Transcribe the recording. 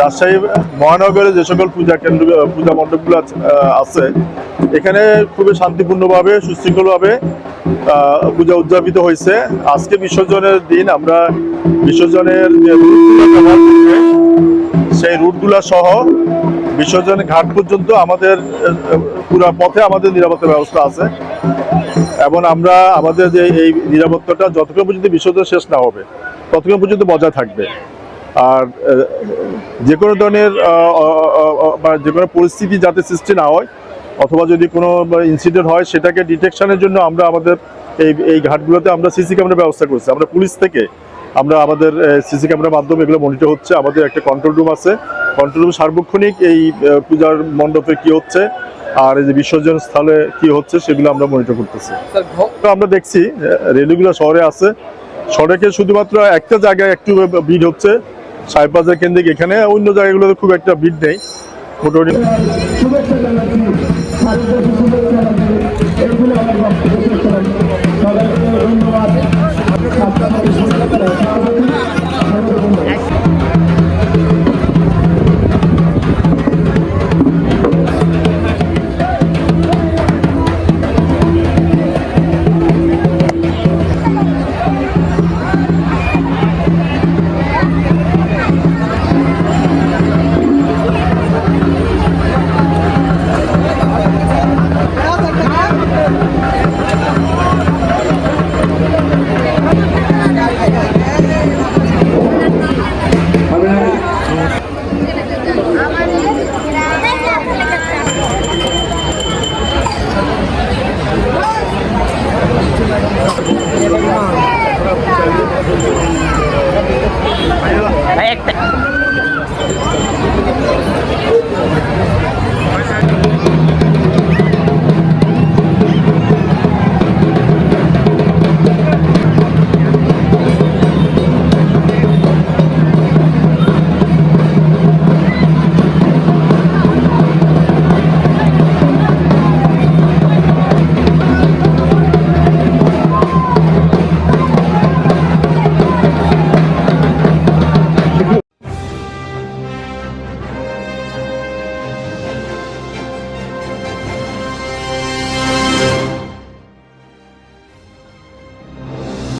রাজশাহী মহানগরে যে সকল পূজা কেন্দ্র পূজা মণ্ডপগুলো আছে, এখানে খুবই শান্তিপূর্ণভাবে সুশৃঙ্খলভাবে পূজা উদযাপিত হয়েছে। আজকে বিসর্জনের দিন আমরা বিসর্জনের যে সেই রুটগুলা সহ বিসর্জন ঘাট পর্যন্ত আমাদের পুরা পথে আমাদের নিরাপত্তা ব্যবস্থা আছে। এবং আমরা আমাদের যে এই নিরাপত্তাটা যতক্ষণ পর্যন্ত বিসর্জন শেষ না হবে ততক্ষণ পর্যন্ত বজায় থাকবে। আর যে কোনো ধরনের বা যে কোনো পরিস্থিতি যাতে সৃষ্টি না হয় অথবা যদি কোনো ইনসিডেন্ট হয় সেটাকে ডিটেকশনের জন্য আমরা আমাদের এই এই ঘাটগুলোতে আমরা সিসি ক্যামেরার ব্যবস্থা করছি। আমরা পুলিশ থেকে আমরা আমাদের সিসি ক্যামেরার মাধ্যমে এগুলো মনিটর হচ্ছে। আমাদের একটা কন্ট্রোল রুম আছে। কন্ট্রোল রুম সার্বক্ষণিক এই পূজার মণ্ডপে কি হচ্ছে আর এই যে বিসর্জন স্থলে কি হচ্ছে সেগুলো আমরা মনিটর করতেছি। আমরা দেখছি রেলগুলো শহরে আছে। সড়কে শুধুমাত্র একটা জায়গায় একটু ভিড় হচ্ছে। সাহেব বাজার কেন্দ্রিক এখানে অন্য জায়গাগুলোতে খুব একটা ভিড় নেই। মোটামুটি